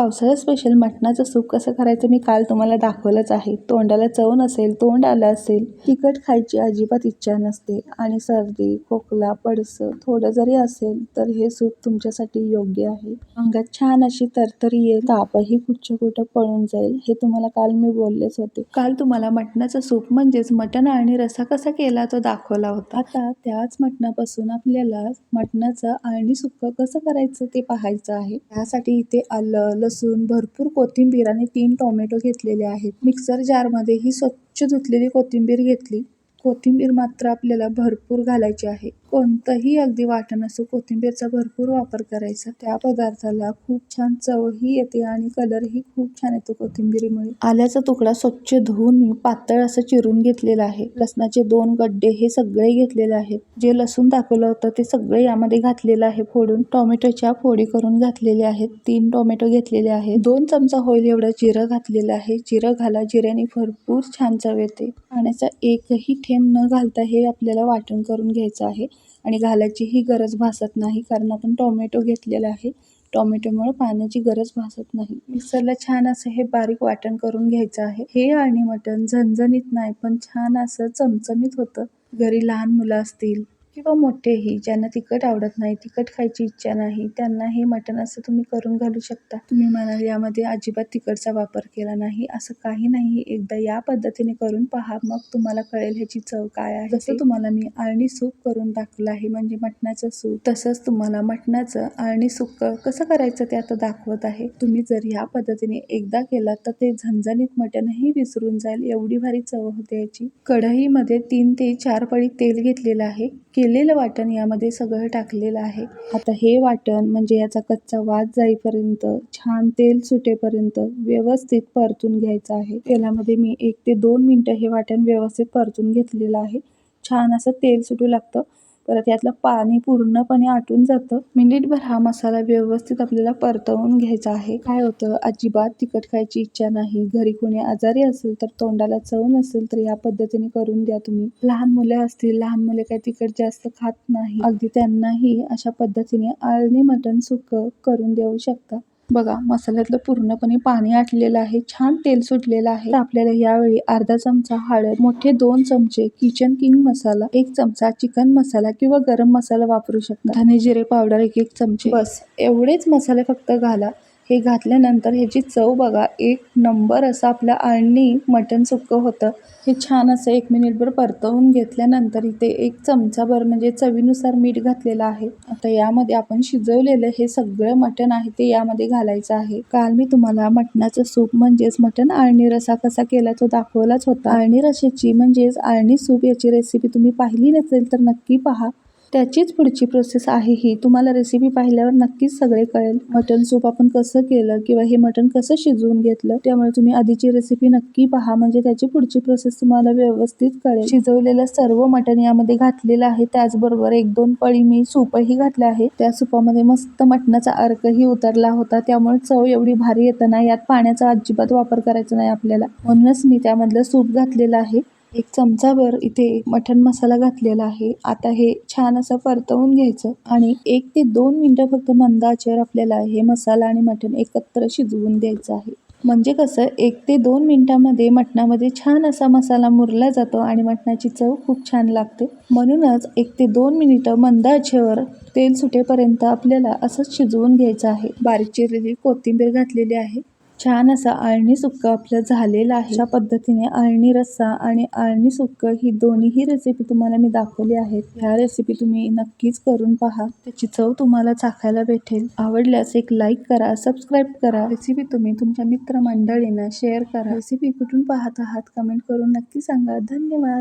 पावसाळ्यात special मटणाचं soup कसं करायचं मी काल तुम्हाला दाखवलंच आहे. तोंडाला चव नसेल तोंड आलं असेल तिखट खायची अजिबात इच्छा नसते आणि सर्दी खोकला पडसं थोडं जरी असेल तर हे सूप तुमच्यासाठी योग्य आहे. अंगात छान अशी तरतरी येईल तापही कुठच्या कुठं पळून जाईल हे तुम्हाला काल मी बोललेच होते. काल तुम्हाला मटणाचं सूप म्हणजेच मटण आणि रसा कसा केला तो दाखवला होता. आता त्याच मटणापासून आपल्याला मटणाचं आणि सुक्क कसं करायचं ते पाहायचं आहे. त्यासाठी इथे आलं लसूण भरपूर कोथिंबीर आणि तीन टोमॅटो घेतलेले आहेत. मिक्सर जारमध्ये ही स्वच्छ धुतलेली कोथिंबीर घेतली. कोथिंबीर मात्र आपल्याला भरपूर घालायची आहे. कोणतंही अगदी वाटण असो कोथिंबीरचा भरपूर वापर करायचा. त्या पदार्थाला खूप छान चवही येते आणि कलरही खूप छान येतो कोथिंबीरीमुळे. आल्याचा तुकडा स्वच्छ धुवून मी पातळ असं चिरून घेतलेला आहे. लसणाचे दोन गड्डे हे सगळे घेतलेले आहेत. जे लसूण दाखवलं होतं ते सगळे यामध्ये घातलेलं आहे. फोडून टोमॅटोच्या फोडी करून घातलेले आहेत. तीन टोमॅटो घेतलेले आहेत. दोन चमचा होईल एवढं जिरं घातलेलं आहे. जिरं घाला. जिऱ्याने भरपूर छान चव येते. पाण्याचा एकही थेंब न घालता हे आपल्याला वाटण करून घ्यायचं आहे. आणि घालायचीही गरज भासत नाही कारण आपण टोमॅटो घेतलेला आहे. टोमॅटोमुळे पाण्याची गरज भासत नाही. मिक्सरला छान असं हे बारीक वाटण करून घ्यायचं आहे. हे आणि मटण झणझणीत नाही पण छान असं चमचमीत होतं. घरी लहान मुलं असतील किंवा मोठेही ज्यांना तिखट आवडत नाही तिखट खायची इच्छा नाही त्यांना हे मटण असं तुम्ही करून घालू शकता. तुम्ही म्हणाल यामध्ये अजिबात तिखटचा वापर केला नाही असं काही नाही. एकदा या पद्धतीने करून पहा मग तुम्हाला कळेल ह्याची चव काय आहे. जसं तुम्हाला मी आळणी सूप करून दाखवलं आहे म्हणजे मटणाचं सूप तसंच तुम्हाला मटणाचं आळणी सूप कसं करायचं ते आता दाखवत आहे. तुम्ही जर ह्या पद्धतीने एकदा केलात तर ते झणझणीत मटणही विसरून जाईल एवढी भारी चव होते याची. कढईमध्ये तीन ते चार पळी तेल घेतलेलं आहे. केलेलं वाटण यामध्ये सगळं टाकलेलं आहे. आता हे वाटण म्हणजे याचा कच्चा वाद जाईपर्यंत छान तेल सुटेपर्यंत व्यवस्थित परतून घ्यायचं आहे. तेलामध्ये मी एक ते दोन मिनटं हे वाटण व्यवस्थित परतून घेतलेलं आहे. छान असं तेल सुटू लागतं. परत यातलं पाणी पूर्णपणे आटून जातं. मिनिटभर हा मसाला व्यवस्थित आपल्याला परतवून घ्यायचा आहे. काय होतं? अजिबात तिखट खायची इच्छा नाही. घरी कोणी आजारी असेल तर तोंडाला चव नसेल तर या पद्धतीने करून द्या तुम्ही. लहान मुले असतील लहान मुले काही तिखट जास्त खात नाही. अगदी त्यांनाही अशा पद्धतीने आळणी मटण सुक करून देऊ शकता. बघा मसाल्यातलं पूर्णपणे पाणी आटलेलं आहे छान तेल सुटलेलं आहे. आपल्याला यावेळी अर्धा चमचा हळद मोठे दोन चमचे किचन किंग मसाला एक चमचा चिकन मसाला किंवा गरम मसाला वापरू शकता. धने जिरे पावडर एक एक चमचे. बस एवढेच मसाले फक्त घाला. हे घातल्यानंतर ह्याची चव बघा. एक नंबर असं आपलं आळणी मटण सुक्क होतं. हे छान असं एक मिनिटभर परतवून घेतल्यानंतर इथे एक चमचाभर म्हणजे चवीनुसार मीठ घातलेलं आहे. आता यामध्ये आपण शिजवलेलं हे सगळं मटण आहे ते यामध्ये घालायचं आहे. काल मी तुम्हाला मटणाचं सूप म्हणजेच मटण आळणी रसा कसा केला तो दाखवलाच होता. आळणी रशाची म्हणजेच आळणी सूप याची रेसिपी तुम्ही पाहिली नसेल तर नक्की पहा. त्याचीच पुढची प्रोसेस आहे ही. तुम्हाला रेसिपी पाहिल्यावर नक्कीच सगळे कळेल. मटन सूप आपण कसं केलं किंवा हे मटन कसं शिजवून घेतलं त्यामुळे तुम्ही आधीची रेसिपी नक्की पहा. म्हणजे त्याची पुढची प्रोसेस तुम्हाला व्यवस्थित कळेल. शिजवलेलं सर्व मटन यामध्ये घातलेलं आहे. त्याचबरोबर एक दोन पळी मी सूपही घातलं आहे त्या सूपामध्ये मस्त मटणाचा अर्कही उतरला होता. त्यामुळे चव एवढी भारी येतं ना यात पाण्याचा अजिबात वापर करायचा नाही आपल्याला. म्हणूनच मी त्यामधलं सूप घातलेलं आहे. एक चमचाभर इथे मटण मसाला घातलेला आहे. आता हे छान असं परतवून घ्यायचं आणि एक ते दोन मिनटं फक्त मंद आचेवर आपल्याला हे मसाला आणि मटण एकत्र शिजवून द्यायचं आहे. म्हणजे कसं एक ते दोन मिनटामध्ये मटणामध्ये छान असा मसाला मुरला जातो आणि मटणाची चव खूप छान लागते. म्हणूनच एक ते दोन मिनिटं मंद आचेवर तेल सुटेपर्यंत आपल्याला असंच शिजवून घ्यायचं आहे. बारीक चिरलेली कोथिंबीर घातलेली आहे. छान असं आळणी सुक्क आपलं झालेलं आहे. अशा पद्धतीने आळणी रस्सा आणि आळणी सुक्क ही दोन्हीही रेसिपी तुम्हाला मी दाखवली आहेत. ह्या रेसिपी तुम्ही नक्कीच करून पहा. त्याची चव तुम्हाला चाखायला भेटेल. आवडल्यास एक लाईक करा सबस्क्राईब करा. रेसिपी तुम्ही तुमच्या मित्रमंडळींना शेअर करा. रेसिपी कुठून पाहत आहात? कमेंट करून नक्की सांगा. धन्यवाद.